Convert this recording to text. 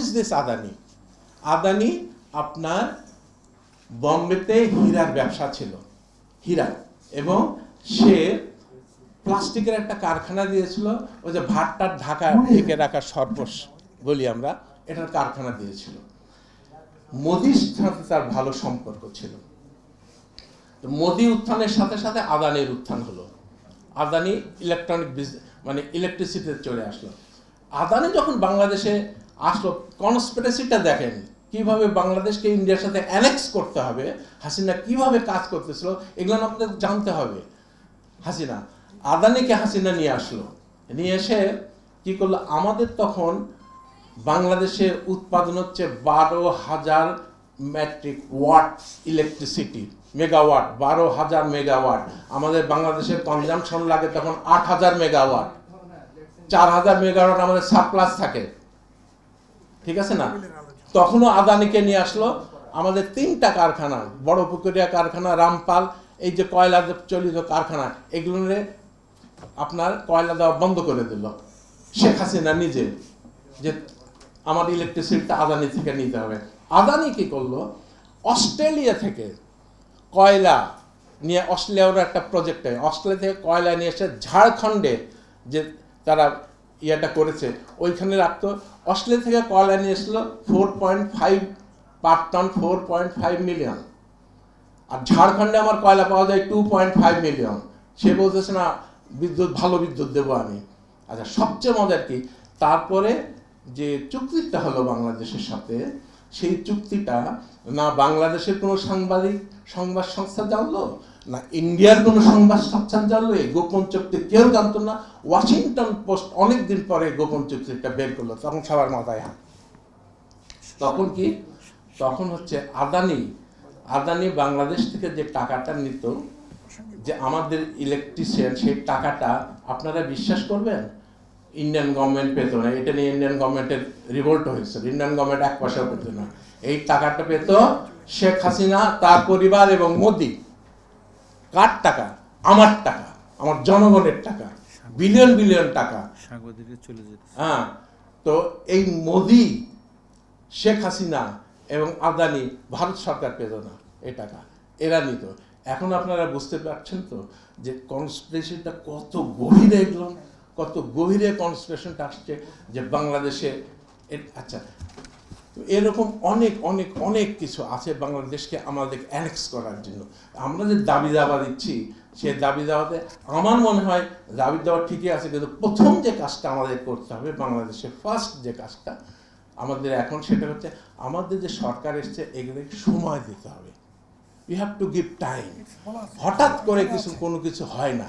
Is this Adani Adani আপনার বম্বেতে হীরার ব্যবসা ছিল, হীরা, এবং সে প্লাস্টিকের একটা কারখানা দিয়েছিল, ওই যে ভাতটার ঢাকা ঢেকে রাখার সর্বস বলি আমরা, এটার কারখানা দিয়েছিল। মোদির সাথে তার ভালো সম্পর্ক ছিল। মোদি উত্থানের সাথে সাথে আদানির উত্থান হলো। আদানি ইলেকট্রনিক মানে ইলেকট্রিসিটিতে চলে আসলো। আদানি যখন বাংলাদেশে আসলো কনস্পিরেসিটা দেখেন, কীভাবে বাংলাদেশকে ইন্ডিয়ার সাথে অ্যানেক্স করতে হবে, হাসিনা কীভাবে কাজ করতেছিল, এগুলো আপনাদের জানতে হবে। হাসিনা, আদানিকে হাসিনা নিয়ে আসলো। নিয়ে এসে কি করল, আমাদের তখন বাংলাদেশে উৎপাদন হচ্ছে বারো হাজার মেট্রিক ওয়াট ইলেকট্রিসিটি মেগাওয়াট বারো হাজার মেগাওয়াট আমাদের বাংলাদেশের কনজামশন লাগে তখন আট হাজার মেগাওয়াট চার হাজার মেগাওয়াট আমাদের সাপ্লাস থাকে। ঠিক আছে না? তখনও আদানিকে নিয়ে আসলো। আমাদের তিনটা কারখানা, বড় পুকুরিয়া কারখানা, রামপাল, এই যে কয়লা চলিত কারখানা, এগুলো আপনার কয়লা দেওয়া বন্ধ করে দিল। শেখ হাসিনা নিজে যে আমার ইলেকট্রিসিটিটা আদানি থেকে নিতে হবে। আদানি কি করল? অস্ট্রেলিয়া থেকে কয়লা নিয়ে অস্ট্রেলিয়ার একটা প্রজেক্ট অস্ট্রেলিয়া থেকে কয়লা নিয়ে এসে ঝাড়খণ্ডে যে তারা ইয়েটা করেছে। ওইখানে রাখতো অস্ট্রেলিয়া থেকে কয়লা নিয়ে এসলো four point five per ton four point five million আর ঝাড়খণ্ডে আমার কয়লা পাওয়া যায়? টু পয়েন্ট ফাইভ মিলিয়ন সে বলতেছে না, বিদ্যুৎ, ভালো বিদ্যুৎ দেবো আমি। আচ্ছা সবচেয়ে মজার কি? তারপরে যে চুক্তিটা হলো বাংলাদেশের সাথে, সেই চুক্তিটা না বাংলাদেশের কোনো সাংবাদিক সংবাদ সংস্থা জানলো? না, ইন্ডিয়ার কোনো সংবাদ জানলো এই গোপন চুক্তি কেউ জানতো না। ওয়াশিংটন পোস্ট অনেক দিন পরে গোপন চুক্তিটা বের করল, তখন সবার মাথায় হাত। তখন কি? তখন হচ্ছে আদানি আদানি বাংলাদেশ থেকে যে টাকাটা নিত, যে আমাদের ইলেকট্রিশিয়ান সেই টাকাটা আপনারা বিশ্বাস করবেন? ইন্ডিয়ান গভর্নমেন্ট পেত না, এটা নিয়ে ইন্ডিয়ান গভর্নমেন্টের রিভোল্ট হয়েছে। ইন্ডিয়ান গভর্নমেন্ট এক পয়সাও পেত না। এই টাকাটা পেত শেখ হাসিনা, তার পরিবার এবং মোদি। কার টাকা? আমার টাকা আমার জনগণের টাকা বিলিয়ন বিলিয়ন টাকা। চলে যেতে হ্যাঁ তো এই মোদি শেখ হাসিনা এবং আদানি ভারত সরকার পেত না এ টাকা এরা নিত। এখন আপনারা বুঝতে পারছেন তো যে কনস্পিরেশনটা কত গভীরে এগুলো কত গভীরে কনস্পিরেশনটা আসছে যে বাংলাদেশে আচ্ছা তো এরকম অনেক অনেক অনেক কিছু আছে বাংলাদেশকে আমাদের অ্যানেক্স করার জন্য। আমরা যে দাবি দাবা দিচ্ছি সে দাবি দাওয়াতে আমার মনে হয় দাবি দেওয়া ঠিকই আছে কিন্তু প্রথম যে কাজটা আমাদের করতে হবে বাংলাদেশে ফার্স্ট যে কাজটা আমাদের এখন সেটা হচ্ছে আমাদের যে সরকার এসছে এগুলোকে সময় দিতে হবে। You have to give time হঠাৎ করে কিছু কোনো কিছু হয় না।